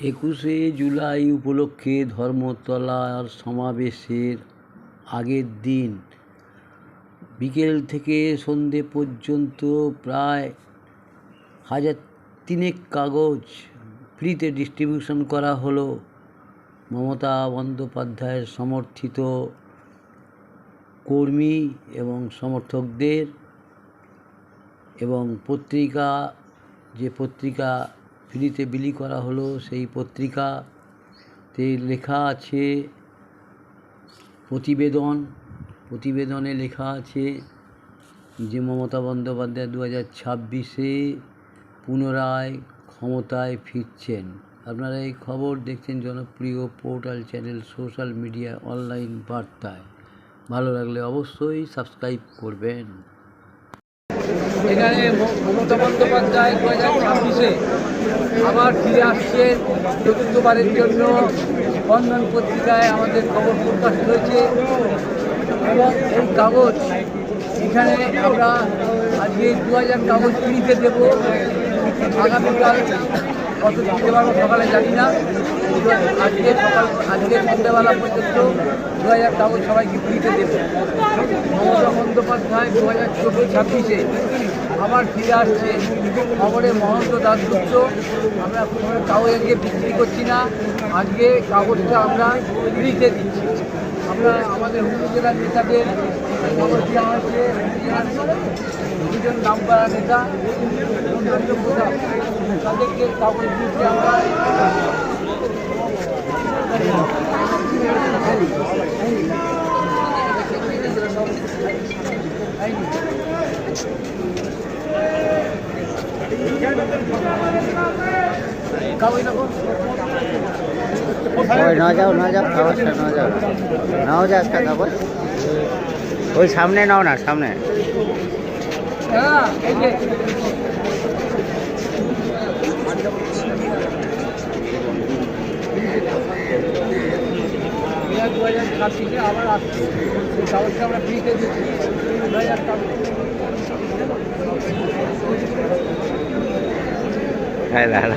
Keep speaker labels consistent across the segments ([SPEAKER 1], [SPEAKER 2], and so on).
[SPEAKER 1] একুশে জুলাই উপলক্ষে ধর্মতলার সমাবেশের আগের দিন বিকেল থেকে সন্ধে পর্যন্ত প্রায় হাজার তিনেক কাগজ ফ্রিতে ডিস্ট্রিবিউশন করা হলো। মমতা বন্দ্যোপাধ্যায়ের সমর্থিত কর্মী এবং সমর্থকদের এবং পত্রিকা, যে পত্রিকা ফ্রিতে বিলি করা হলো সেই পত্রিকাতে লেখা আছে প্রতিবেদন। প্রতিবেদনে লেখা আছে যে মমতা বন্দ্যোপাধ্যায় দু হাজার ছাব্বিশে পুনরায় ক্ষমতায় ফিরছেন। আপনারা এই খবর দেখছেন জনপ্রিয় portal channel social media online বার্তায়। ভালো লাগলে অবশ্যই সাবস্ক্রাইব করবেন।
[SPEAKER 2] এখানে মমতা বন্দ্যোপাধ্যায় দু হাজার ছাব্বিশে আবার ফিরে আসছে চতুর্থবারের জন্য বন্ধন পত্রিকায় আমাদের খবর প্রকাশ হয়েছে। এবং এই কাগজ, এখানে আমরা আজকে দু হাজার কাগজ ফ্রিতে দেব। আগামীকাল কত দিতে পারব সকালে জানি না। আজকে সকাল, আজকে সন্ধ্যাবেলা পর্যন্ত দু হাজার কাগজ সবাইকে ফ্রিতে দেবো। মমতা বন্দ্যোপাধ্যায় দু হাজার চব্বিশ ছাব্বিশে আবার ফিরে আসছে। খবরে মহন্ত দাসগুপ্ত আমরা খবরের কাগজ বিক্রি করছি না। আজকে কাগজটা আমরা ফ্রিতে দিচ্ছি। আমরা আমাদের হুগলি জেলার নেতাদের খবর দেওয়া হয়েছে। দুজন নাম করা নেতা তাদেরকে কাগজ দিচ্ছি আমরা কাগজ দেখো
[SPEAKER 3] ওই না যাও না যাও খাবারটা না যাও। নাও যা একটা খাবার ওই সামনে নাও না, সামনে।
[SPEAKER 2] হ্যাঁ
[SPEAKER 3] দাদা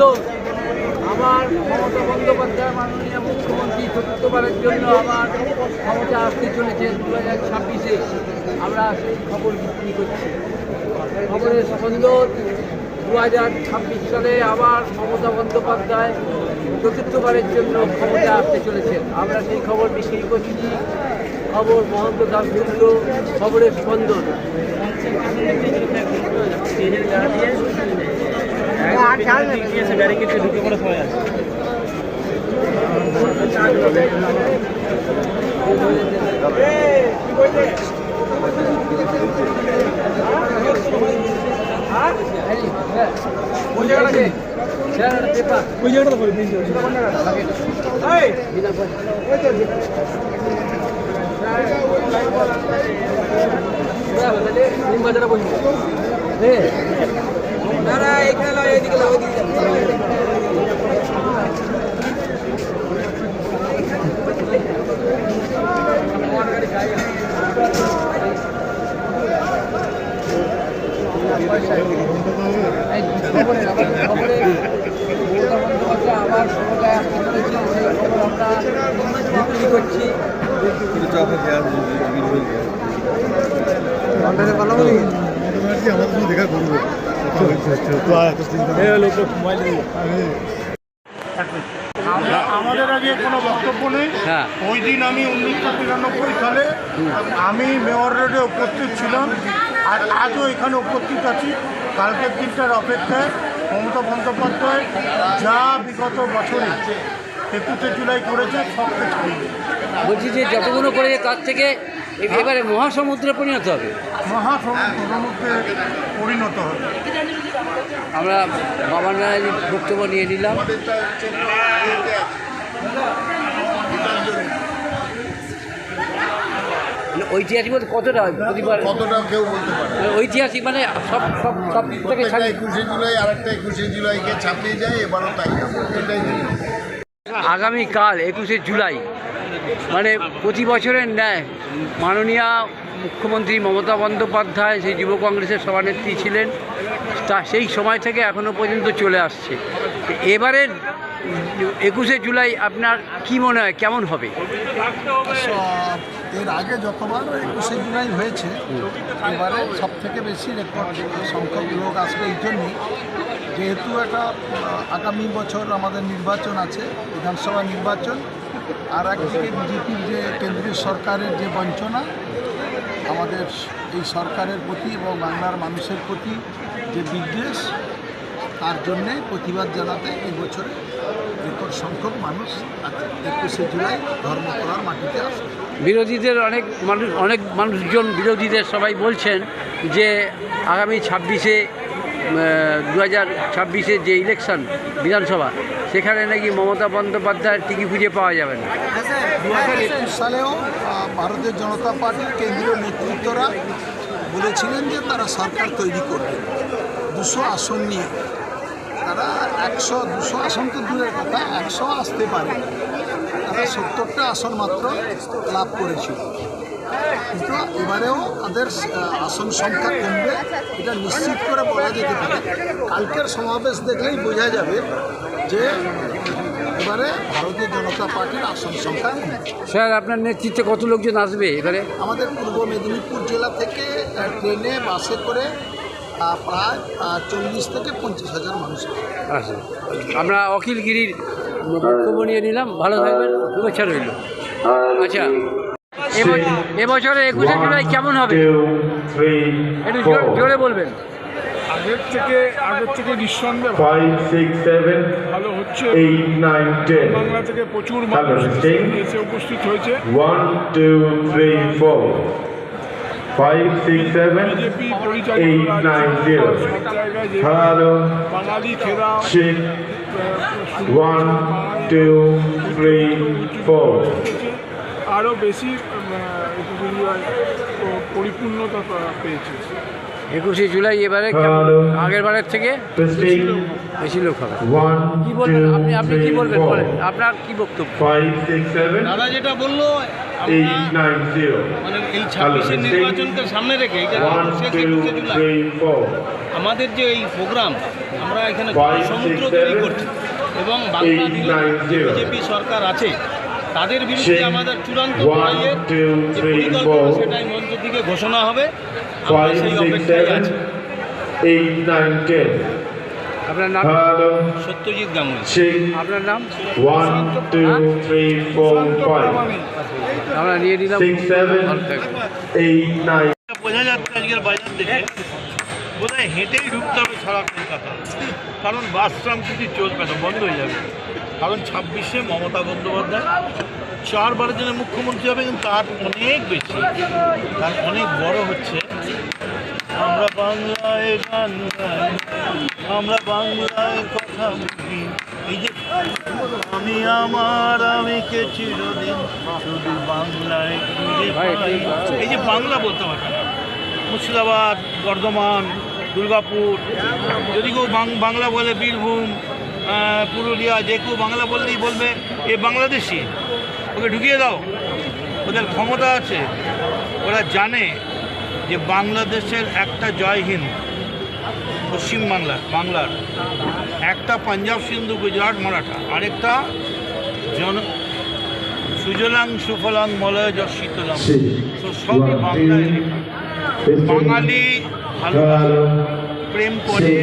[SPEAKER 2] খবরের আমার মমতা বন্দ্যোপাধ্যায়, মাননীয় মুখ্যমন্ত্রী চতুর্থবারের জন্য আবার ক্ষমতা আসতে চলেছে দু হাজার ছাব্বিশে। আমরা সেই খবর বিক্রি করছি। খবরের স্পন্দন দু হাজার ছাব্বিশ সালে আবার মমতা বন্দ্যোপাধ্যায় চতুর্থবারের জন্য ক্ষমতা আসতে চলেছেন আমরা সেই খবর বিক্রি করছি। খবর মহন্ত দাসগুপ্ত খবরের স্পন্দন ওই জায়গাটা পেপার ওই জায়গাটা করে দিন বিনা পয়সা নিম বাজারে বসবো না এখানে নয় আমাদের
[SPEAKER 4] আগে কোনো বক্তব্য নেই।
[SPEAKER 1] হ্যাঁ।
[SPEAKER 4] ওই দিন আমি উনিশশো তিরানব্বই সালে আমি মেয়র রোডে উপস্থিত ছিলাম। আর আজও এখানে উপস্থিত আছি। কালকের দিনটার অপেক্ষায় মমতা বন্দ্যোপাধ্যায় যা বিগত বছরে একুশে জুলাই করেছে সব ছাড়িয়ে
[SPEAKER 1] বলছি যে যতগুলো করেছে তার থেকে এবারে মহাসমুদ্রে পরিণত হবে।
[SPEAKER 4] মহাসমুদ্রে পরিণত হবে।
[SPEAKER 5] আমরা বাবা নারায়ণ বক্তব্য নিয়ে নিলাম। মানে ঐতিহাসিক বলতে কতটা হয়? প্রতিবার
[SPEAKER 6] কতটা কেউ বলতে পারে?
[SPEAKER 5] মানে ঐতিহাসিক মানে সব সব সব থেকে
[SPEAKER 6] একুশে জুলাই আরেকটা একুশে জুলাইকে ছাপিয়ে যায় এবারও তাই এটাই
[SPEAKER 5] আগামীকাল একুশে জুলাই মানে প্রতি বছরের ন্যায় মাননীয় মুখ্যমন্ত্রী মমতা বন্দ্যোপাধ্যায় সেই যুব কংগ্রেসের সভানেত্রী ছিলেন, তা সেই সময় থেকে এখনও পর্যন্ত চলে আসছে। এবারের একুশে জুলাই আপনার কি মনে হয়, কেমন হবে?
[SPEAKER 7] এর আগে যতবার একুশে জুলাই হয়েছে, এবারে সব থেকে বেশি রেকর্ড সংখ্যক লোক আসবে এই জন্যই। যেহেতু একটা আগামী বছর আমাদের নির্বাচন আছে, বিধানসভা নির্বাচন আর একদিকে বিজেপির যে কেন্দ্রীয় সরকারের যে বঞ্চনা, আমাদের এই সরকারের প্রতি এবং বাংলার মানুষের প্রতি যে বিদ্বেষ, তার জন্যে প্রতিবাদ জানাতে এই বছরে রেকর্ড সংখ্যক মানুষ একুশে জুলাই ধর্মতলার মাটিতে আসবে
[SPEAKER 5] বিরোধীদের অনেক মানুষ, অনেক মানুষজন বিরোধীদের সবাই বলছেন যে আগামী ছাব্বিশে দু হাজার ছাব্বিশে যে ইলেকশন বিধানসভা সেখানে নাকি মমতা বন্দ্যোপাধ্যায়ের টিকি খুঁজে পাওয়া যাবে না।
[SPEAKER 7] দু হাজার একুশ সালেও ভারতীয় জনতা পার্টির কেন্দ্রীয় নেতৃত্বরা বলেছিলেন যে তারা সরকার তৈরি করবে। দুশো আসন নিয়ে। তারা একশো, দুশো আসন তো দূরের কথা, একশো আসতে পারে। তারা সত্তরটা আসন মাত্র লাভ করেছিল। কিন্তু এবারেও তাদের আসন সংখ্যা কমবে, এটা নিশ্চিত করে বলা যেতে পারে। কালকের সমাবেশ দেখলেই বোঝা যাবে যে এবারে ভারতীয় জনতা পার্টির আসন সংখ্যা
[SPEAKER 5] স্যার আপনার নেতৃত্বে কত লোকজন আসবে এবারে?
[SPEAKER 7] আমাদের পূর্ব মেদিনীপুর জেলা থেকে ট্রেনে বাসে করে প্রায় চল্লিশ থেকে পঞ্চাশ হাজার মানুষ আসবে।
[SPEAKER 5] আচ্ছা। আমরা অখিলগিরির বক্তব্য নিয়ে নিলাম। ভালো থাকবেন শুভেচ্ছা রইল। আচ্ছা। এব- এবছরে একুশে জুলাই কেমন হবে? একটু জোর- জোরে বলবেন।
[SPEAKER 8] আগের থেকে আগের থেকে নিঃসন্দেহ
[SPEAKER 9] ফাইভ সিক্স সেভেন
[SPEAKER 8] ভালো হচ্ছে।
[SPEAKER 9] এইট নাইন টেন
[SPEAKER 8] বাংলা থেকে প্রচুর মানুষ উপস্থিত হয়েছে।
[SPEAKER 9] One
[SPEAKER 8] two three
[SPEAKER 9] four
[SPEAKER 8] five
[SPEAKER 9] six seven
[SPEAKER 8] eight nine zero
[SPEAKER 9] hello
[SPEAKER 8] Bangali
[SPEAKER 9] খেলা ওয়ান টু থ্রি ফোর
[SPEAKER 8] আরও বেশি পরিপূর্ণতা পেয়েছে।
[SPEAKER 5] একুশে জুলাই এবারে. আগের বারের থেকে? বেশি লোক। হবে। কি বলবেন? আপনি আপনি কি বলবেন? বলেন। আপনার কি বক্তব্য?
[SPEAKER 10] দাদা যেটা বলল. মানে এই ছাব্বিশের নির্বাচনকে সামনে রেখে. আমাদের যে এই প্রোগ্রাম আমরা এখানে সমুদ্র তৈরি করছি এবং বাংলা. বিজেপি সরকার আছে তাদের বিরুদ্ধে আমাদের চূড়ান্ত
[SPEAKER 9] one,
[SPEAKER 10] লড়াইয়ের যে পরিকল্পনা সেটাই মঞ্চ থেকে ঘোষণা হবে।
[SPEAKER 9] Eight, nine, ten.
[SPEAKER 5] আপনার নাম?
[SPEAKER 10] সত্যজিৎ গাঙ্গুলি।
[SPEAKER 5] আপনার নাম?
[SPEAKER 9] one, two, three, four, five,
[SPEAKER 5] আমরা নিয়ে নিলাম।
[SPEAKER 9] Six, seven,
[SPEAKER 5] ভালো থাকবেন।
[SPEAKER 11] বোঝা যাচ্ছে আজকের বাজার দেখে বোধহয় হেঁটেই ঢুকতে হবে সারা কলকাতা কারণ বাস ট্রাম কিছু চলবে না বন্ধ হয়ে যাবে। কারণ ছাব্বিশে মমতা বন্দ্যোপাধ্যায় চারবারের জন্য মুখ্যমন্ত্রী হবে কিন্তু তার অনেক বেশি। তার অনেক বড় হচ্ছে। আমরা বাংলায় গান গাই আমরা বাংলায় কথা বলি। এই যে আমি আমার আমিকে চিরদিন শুধু বাংলায় এই যে বাংলা বলতে পারবে মুর্শিদাবাদ বর্ধমান দুর্গাপুর যদি কেউ বাংলা বলে বীরভূম পুরুলিয়া যে কেউ বাংলা বললেই বলবে এ বাংলাদেশি। ওকে ঢুকিয়ে দাও। ওদের ক্ষমতা আছে। ওরা জানে যে বাংলাদেশের একটা জয় হিন্দ পশ্চিমবাংলা বাংলার। একটা পাঞ্জাব সিন্ধু গুজরাট মারাঠা। আরেকটা জন সুজলাং সুফলাং মলয় যশ শীতলাং তো সবই বাংলায় লেখা। বাঙালি ভালো প্রেম করে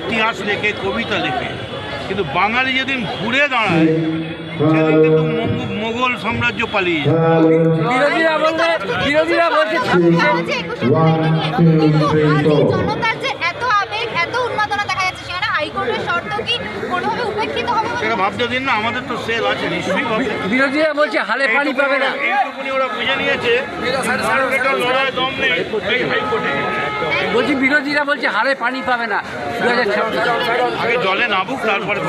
[SPEAKER 11] ইতিহাস লেখে কবিতা লেখে। কিন্তু বাঙালি যেদিন ঘুরে দাঁড়ায় সেদিন কিন্তু মোগল সাম্রাজ্য পালিয়ে
[SPEAKER 5] বিরোধীরা বলছে বিরোধীরা বলছে
[SPEAKER 12] জনতার যে এত আবেগ এত উন্মাদনা দেখা যাচ্ছে সেখানে হাইকোর্টের শর্ত কি কোনোভাবে উপেক্ষিত হবে
[SPEAKER 11] সেটা ভাবতে দিন না আমাদের তো সেল আছে নিশ্চয়ই
[SPEAKER 5] বিরোধীরা বলছে হালে পানি পাবে না।
[SPEAKER 11] এইটুকুনি ওরা বুঝে নিয়েছে লড়াই দম নেই হাইকোর্টে
[SPEAKER 2] বলছি বিরোধীরা বলছে হারে পানি পাবে না। দু হাজার
[SPEAKER 11] জলে নামুক তারপরে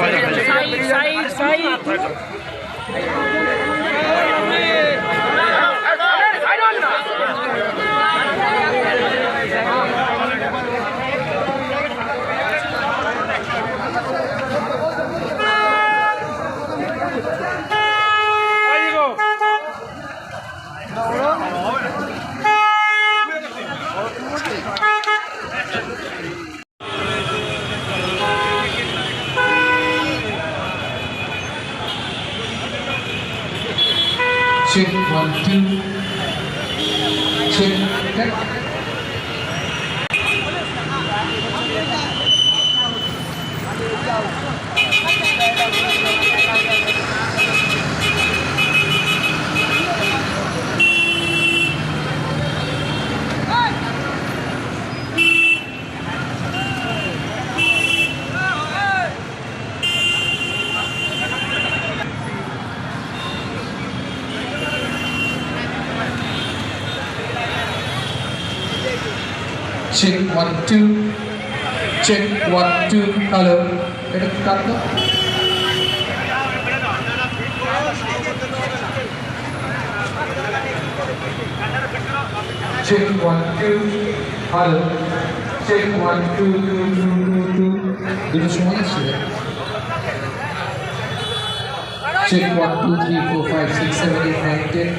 [SPEAKER 13] Check one, two. Check. Check. one two. Check one two hello এটা check one two. Hello. Check one two two two two two. দুটো সময় আছে check one two three four five six seven eight nine ten.